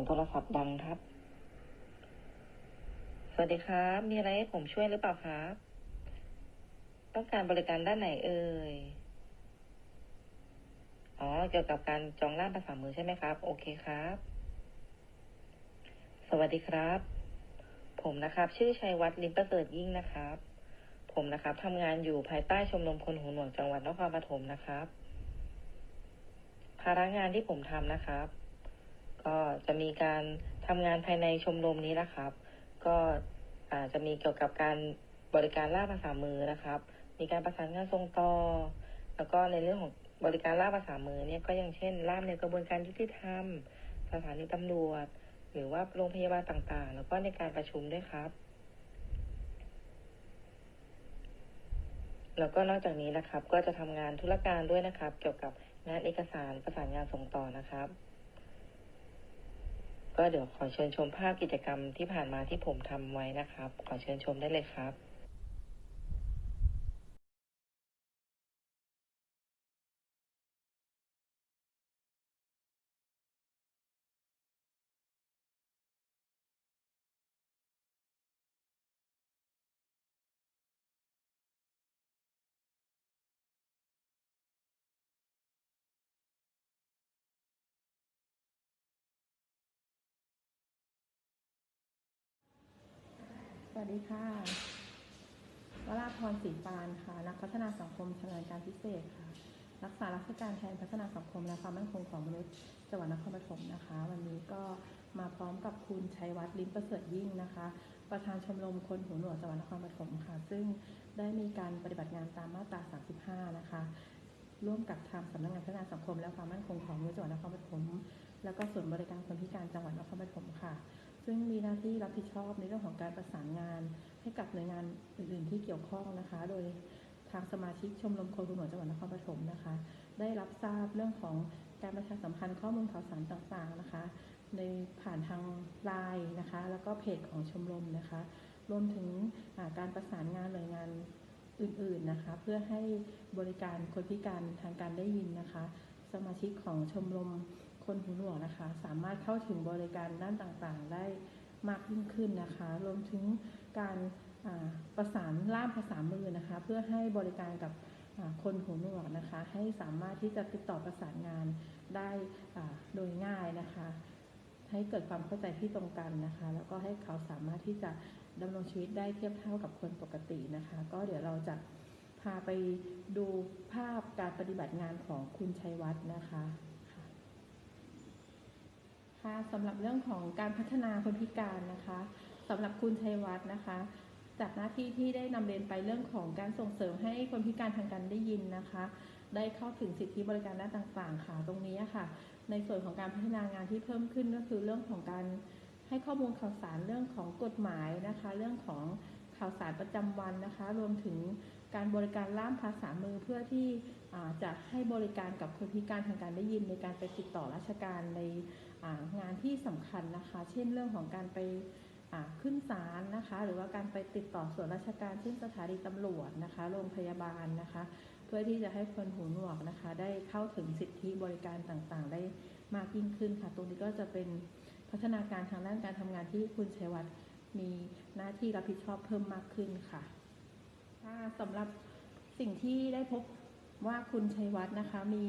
งโทรศัพท์ดังครับ สวัสดีครับ มีอะไรให้ผมช่วยหรือเปล่าครับ ต้องการบริการด้านไหนเอ่ย อ๋อ เกี่ยวกับการจองล่ามภาษามือใช่ไหมครับ โอเคครับ สวัสดีครับ ผมนะครับ ชื่อชัยวัฒน์ลิมประเสริฐยิ่งนะครับ ผมนะครับทำงานอยู่ภายใต้ชมรมคนหูหนวกจังหวัดนครปฐมนะครับ ภาระงานที่ผมทำนะครับ ก็จะมีการทำงานภายในชมรมนี้นะครับ ก็อาจจะมีเกี่ยวกับการบริการล่าภาษามือนะครับ มีการประสานงานส่งต่อ แล้วก็ในเรื่องของบริการล่าภาษามือเนี่ยก็อย่างเช่นล่ามในกระบวนการยุติธรรม สถานีตำรวจ หรือว่าโรงพยาบาลต่างๆ แล้วก็ในการประชุมด้วยครับ แล้วก็นอกจากนี้นะครับ ก็จะทำงานธุรการด้วยนะครับ เกี่ยวกับงานเอกสารประสานงานส่งต่อนะครับ ก็เดี๋ยวขอเชิญชมภาพกิจกรรมที่ผ่านมาที่ผมทำไว้นะครับ ขอเชิญชมได้เลยครับ วัสดีค่ะวราพรศรีปานค่ะ นักพัฒนาสังคมชำนาญการพิเศษค่ะ รักษาราชการแทนพัฒนาสังคมและความมั่นคงของมนุษย์จังหวัดนครปฐมนะคะ วันนี้ก็มาพร้อมกับคุณชัยวัฒน์ลิ้มประเสริฐยิ่งนะคะ ประธานชมรมคนหูหนวกจังหวัดนครปฐมค่ะ ซึ่งได้มีการปฏิบัติงานตามมาตรา 35 นะคะ ร่วมกับทางสำนักงานพัฒนาสังคมและความมั่นคงของมนุษย์จังหวัดนครปฐม แล้วก็ส่วนบริการคนพิการจังหวัดนครปฐมค่ะ ซึ่งมีหน้าที่รับผิดชอบในเรื่องของการประสานงาน ให้กับหน่วยงานอื่น ๆ ที่เกี่ยวข้องนะคะ โดยทางสมาชิกชมรมคนหูหนวกจังหวัดนครปฐมนะคะ ได้รับทราบเรื่องของการประชาสัมพันธ์ข้อมูลข่าวสารต่าง ๆ นะคะ ในผ่านทางไลน์นะคะ แล้วก็เพจของชมรมนะคะ รวมถึงาการประสานงานหน่วยงานอื่น ๆ นะคะ เพื่อให้บริการคนพิการทางการได้ยินนะคะ สมาชิกของชมรม คนหูหนวกนะคะ สามารถเข้าถึงบริการด้านต่างๆ ได้มากยิ่งขึ้นนะคะ รวมถึงการประสานล่ามภาษามือนะคะ เพื่อให้บริการกับคนหูหนวกนะคะ ให้สามารถที่จะติดต่อประสานงานได้โดยง่ายนะคะ ให้เกิดความเข้าใจที่ตรงกันนะคะ แล้วก็ให้เขาสามารถที่จะดำรงชีวิตได้เทียบเท่ากับคนปกตินะคะ ก็เดี๋ยวเราจะพาไปดูภาพการปฏิบัติงานของคุณชัยวัฒน์นะคะ ค่ะสำหรับเรื่องของการพัฒนาคนพิการนะคะสำหรับคุณชัยวัฒน์นะคะ จากหน้าที่ที่ได้นำเรียนไปเรื่องของการส่งเสริมให้คนพิการทางการได้ยินนะคะ ได้เข้าถึงสิทธิบริการด้านต่างๆ ค่ะ ตรงนี้ค่ะ ในส่วนของการพัฒนางานที่เพิ่มขึ้นก็คือเรื่องของการให้ข้อมูลข่าวสารเรื่องของกฎหมายนะคะ เรื่องของข่าวสารประจำวันนะคะ รวมถึงการบริการล่ามภาษามือเพื่อที่ จะให้บริการกับคนพิการทางการได้ยินในการไปติดต่อราชการในางานที่สำคัญนะคะ เช่นเรื่องของการไปขึ้นศาลนะคะ หรือว่าการไปติดต่อส่วนราชการเช่นสถานีตำรวจนะคะ โรงพยาบาลนะคะ เพื่อที่จะให้คนหูหนวกนะคะ ได้เข้าถึงสิทธิบริการต่างๆ ได้มากยิ่งขึ้นค่ะ ตรงนี้ก็จะเป็นพัฒนาการทางด้านการทำงานที่คุณชัยวัฒน์มีหน้าที่รับผิดชอบเพิ่มมากขึ้นค่ะค่ะสำหรับสิ่งที่ได้พบ ว่าคุณชัยวัฒน์นะคะมี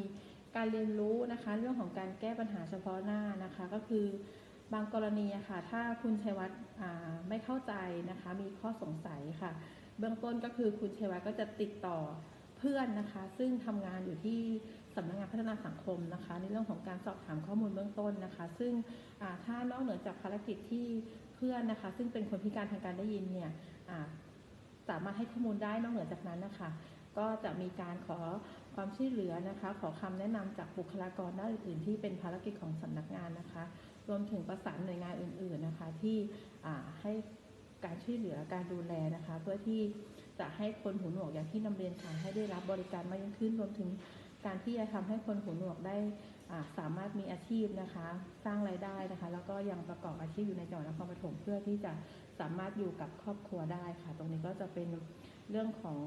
การเรียนรู้นะคะเรื่องของการแก้ปัญหาเฉพาะหน้านะคะ ก็คือบางกรณีะค่ะถ้าคุณชัยวัฒน์ไม่เข้าใจนะคะ มีข้อสงสัยค่ะ เบื้องต้นก็คือคุณชัยวัฒน์ก็จะติดต่อเพื่อนนะคะ ซึ่งทำงานอยู่ที่สำนักงานพัฒนาสังคมนะคะ ในเรื่องของการสอบถามข้อมูลเบื้องต้นนะคะ ซึ่งถ้านอกเหนือจากภารกิจที่เพื่อนนะคะ ซึ่งเป็นคนพิการทางการได้ยินเนี่ยสามารถให้ข้อมูลได้นอกเหนือจากนั้นนะคะ ก็จะมีการขอความช่วยเหลือนะคะ ขอคำแนะนำจากบุคลากรด้านอื่นๆที่เป็นภารกิจของสำนักงานนะคะ รวมถึงประสานหน่วยงานอื่น ๆนะคะ ที่ให้การช่วยเหลือการดูแลนะคะ เพื่อที่จะให้คนหูหนวกอย่างที่นำเรียนค่ะให้ได้รับบริการมากยิ่งขึ้นรวมถึงการที่จะทำให้คนหูหนวกได้สามารถมีอาชีพนะคะ สร้างรายได้นะคะ แล้วก็ยังประกอบอาชีพอยู่ในจังหวัดนครปฐมเพื่อที่จะสามารถอยู่กับครอบครัวได้ค่ะ ตรงนี้ก็จะเป็นเรื่องของ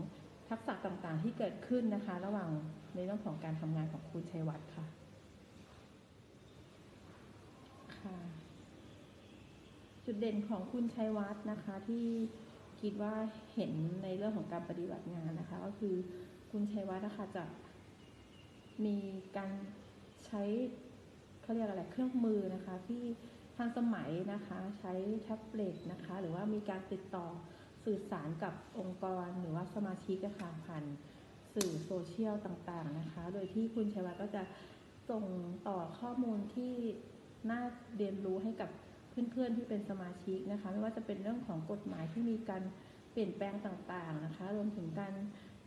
ทักษะต่างๆที่เกิดขึ้นนะคะ ระหว่างในเรื่องของการทำงานของคุณชัยวัฒน์ค่ะค่ะจุดเด่นของคุณชัยวัฒน์นะคะที่คิดว่าเห็นในเรื่องของการปฏิบัติงานนะคะ ก็คือคุณชัยวัฒน์นะคะจะมีการใช้เขาเรียกอะไรเครื่องมือนะคะ ที่ทันสมัยนะคะ ใช้แท็บเล็ตนะคะ หรือว่ามีการติดต่อ สื่อสารกับองค์กรหรือว่าสมาชิกค่ะผ่านสื่อโซเชียลต่างๆนะคะ โดยที่คุณชัยวัฒน์ก็จะส่งต่อข้อมูลที่น่าเรียนรู้ให้กับเพื่อนๆที่เป็นสมาชิกนะคะ ไม่ว่าจะเป็นเรื่องของกฎหมายที่มีการเปลี่ยนแปลงต่างๆนะคะ รวมถึงการ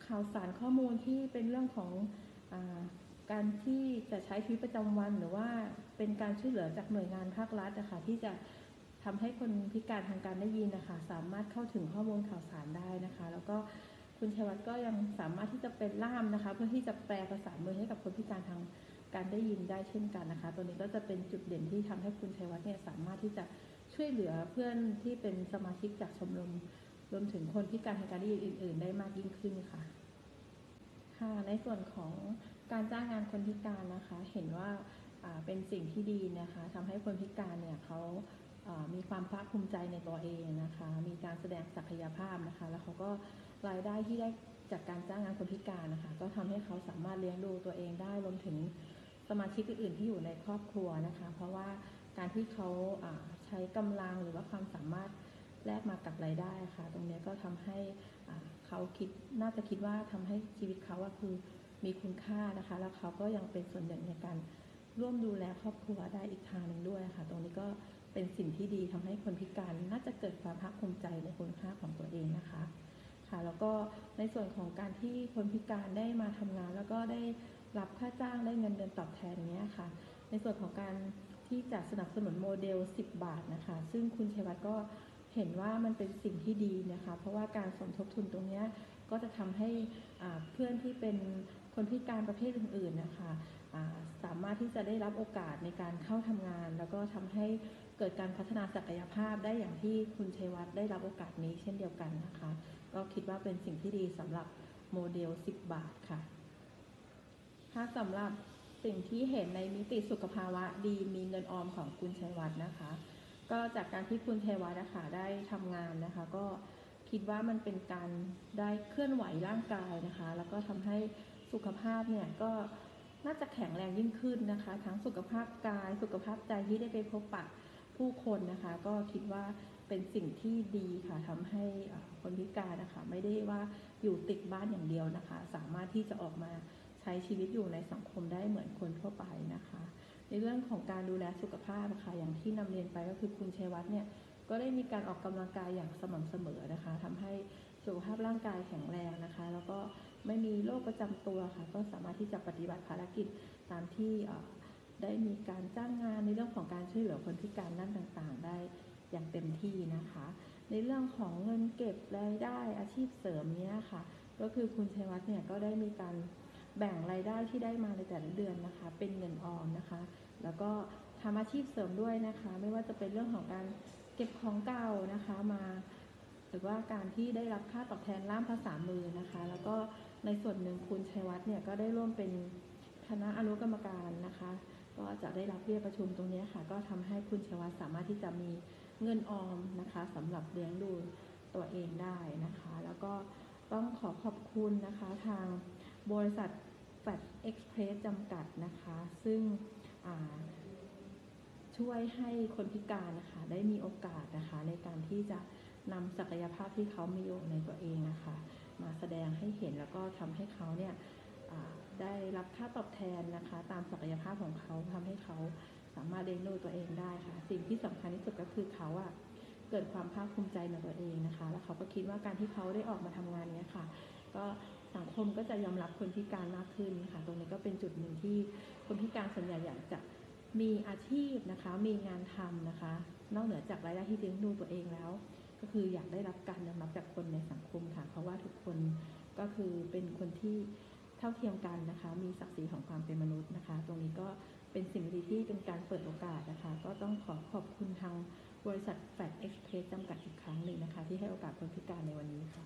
ข่าวสารข้อมูลที่เป็นเรื่องของอการที่จะใช้ชีวิตประจำวัน หรือว่าเป็นการช่วยเหลือจากหน่วยงานภาครัฐนะคะที่จะ ทำให้คนพิการทางการได้ยินนะคะสามารถเข้าถึงข้อมูลข่าวสารได้นะคะ แล้วก็คุณชัยวัฒน์ก็ยังสามารถที่จะเป็นล่ามนะคะ เพื่อที่จะแปลภาษามือให้กับคนพิการทางการได้ยินได้เช่นกันนะคะ ตัวนี้ก็จะเป็นจุดเด่นที่ทำให้คุณชัยวัฒน์เนี่ยสามารถที่จะช่วยเหลือเพื่อนที่เป็นสมาชิกจากชมรมรวมถึงคนพิการทางการได้ยินอื่น ๆ ได้มากยิ่งขึ้นค่ะค่ะในส่วนของการจ้างงานคนพิการนะคะ เห็นว่าเป็นสิ่งที่ดีนะคะทำให้คนพิการเนี่ยเขา มีความภาคภูมิใจในตัวเองนะคะ มีการแสดงศักยภาพนะคะ แล้วเขาก็รายได้ที่ได้จากการจ้างงานคนพิการนะคะ ก็ทำให้เขาสามารถเลี้ยงดูตัวเองได้รวมถึงสมาชิกอื่นๆที่อยู่ในครอบครัวนะคะ เพราะว่าการที่เขาใช้กำลังหรือว่าความสามารถแลกมากับรายได้ค่ะ ตรงนี้ก็ทำให้เขาคิดน่าจะคิดว่าทำให้ชีวิตเขาคือมีคุณค่านะคะ แล้วเขาก็ยังเป็นส่วนหนึ่งในการร่วมดูแลครอบครัวได้อีกทางหนึ่งด้วยค่ะ ตรงนี้ก็ เป็นสิ่งที่ดีทำให้คนพิการน่าจะเกิดความภาคภูมิใจในคุณค่าของตัวเองนะคะค่ะแล้วก็ในส่วนของการที่คนพิการได้มาทำงาน แล้วก็ได้รับค่าจ้างได้เงินเดือนตอบแทนเนี้ยค่ะ ในส่วนของการที่จะสนับสนุนโมเดล 10 บาทนะคะ ซึ่งคุณชัยวัฒน์ก็เห็นว่ามันเป็นสิ่งที่ดีนะคะ เพราะว่าการสมทบทุนตรงเนี้ยก็จะทำให้เพื่อนที่เป็นคนพิการประเภทอื่นๆนะคะสามารถที่จะได้รับโอกาสในการเข้าทำงาน แล้วก็ทำให้ เกิดการพัฒนาศักยภาพได้อย่างที่คุณชัยวัฒน์ได้รับโอกาสนี้เช่นเดียวกันนะคะ ก็คิดว่าเป็นสิ่งที่ดีสำหรับโมเดล 10 บาทค่ะ ถ้าสำหรับสิ่งที่เห็นในมิติสุขภาวะดีมีเงินออมของคุณชัยวัฒน์นะคะ ก็จากการที่คุณชัยวัฒน์นะคะได้ทำงานนะคะ ก็คิดว่ามันเป็นการได้เคลื่อนไหวร่างกายนะคะ แล้วก็ทำให้สุขภาพเนี่ยก็น่าจะแข็งแรงยิ่งขึ้นนะคะ ทั้งสุขภาพกาย สุขภาพใจที่ได้ไปพบปะ ผู้คนนะคะก็คิดว่าเป็นสิ่งที่ดีค่ะทำให้คนพิการนะคะไม่ได้ว่าอยู่ติดบ้านอย่างเดียวนะคะ สามารถที่จะออกมาใช้ชีวิตอยู่ในสังคมได้เหมือนคนทั่วไปนะคะ ในเรื่องของการดูแลสุขภาพนะคะอย่างที่นำเรียนไปก็คือคุณชัยวัฒน์เนี่ยก็ได้มีการออกกำลังกายอย่างสม่ำเสมอนะคะทำให้สุขภาพร่างกายแข็งแรงนะคะ แล้วก็ไม่มีโรคประจำตัวค่ะ ก็สามารถที่จะปฏิบัติภารกิจตามที่ ได้มีการจ้างงานในเรื่องของการช่วยเหลือคนพิการด้านต่างๆ ได้อย่างเต็มที่นะคะ ในเรื่องของเงินเก็บรายได้อาชีพเสริมเนี้ยค่ะ ก็คือคุณชัยวัฒน์เนี่ยก็ได้มีการแบ่งรายได้ที่ได้มาในแต่ละเดือนนะคะ เป็นเงินออมนะคะ แล้วก็ทำอาชีพเสริมด้วยนะคะ ไม่ว่าจะเป็นเรื่องของการเก็บของเก่านะคะมาหรือว่าการที่ได้รับค่าตอบแทนล่ามภาษามือนะคะ แล้วก็ในส่วนหนึ่งคุณชัยวัฒน์เนี่ยก็ได้ร่วมเป็นคณะอนุกรรมการนะคะ ก็จะได้รับเรียประชุมตรงนี้ค่ะ ก็ทำให้คุณชวัฒน์สามารถที่จะมีเงินออมนะคะสำหรับเลี้ยงดูตัวเองได้นะคะ แล้วก็ต้องขอขอบคุณนะคะทางบริษัทแฟดเอ็กซ์เพรสจำกัดนะคะ ซึ่งช่วยให้คนพิการนะคะได้มีโอกาสนะคะในการที่จะนำศักยภาพที่เขามีอยู่ในตัวเองนะคะ มาแสดงให้เห็นแล้วก็ทำให้เขาเนี่ย ได้รับค่าตอบแทนนะคะ ตามศักยภาพของเขาทำให้เขาสามารถเลี้ยงดูตัวเองได้ค่ะ สิ่งที่สำคัญที่สุดก็คือเขาอะเกิดความภาคภูมิใจในตัวเองนะคะ แล้วเขาก็คิดว่าการที่เขาได้ออกมาทำงานเนี้ยค่ะ ก็สังคมก็จะยอมรับคนพิการมากขึ้นค่ะ ตรงนี้ก็เป็นจุดหนึ่งที่คนพิการส่วนใหญ่อยากจะมีอาชีพนะคะ มีงานทำนะคะ นอกเหนือจากรายได้ที่เลี้ยงดูตัวเองแล้ว ก็คืออยากได้รับการยอมรับจากคนในสังคมค่ะ เพราะว่าทุกคนก็คือเป็นคนที่ เท่าเทียมกันนะคะ มีศักดิ์ศรีของความเป็นมนุษย์นะคะ ตรงนี้ก็เป็นสิ่งดีที่เป็นการเปิดโอกาสนะคะ ก็ต้องขอขอบคุณทางบริษัทแฟดเอ็กซ์เพรสจำกัดอีกครั้งหนึ่งนะคะ ที่ให้โอกาสคนพิการในวันนี้ค่ะ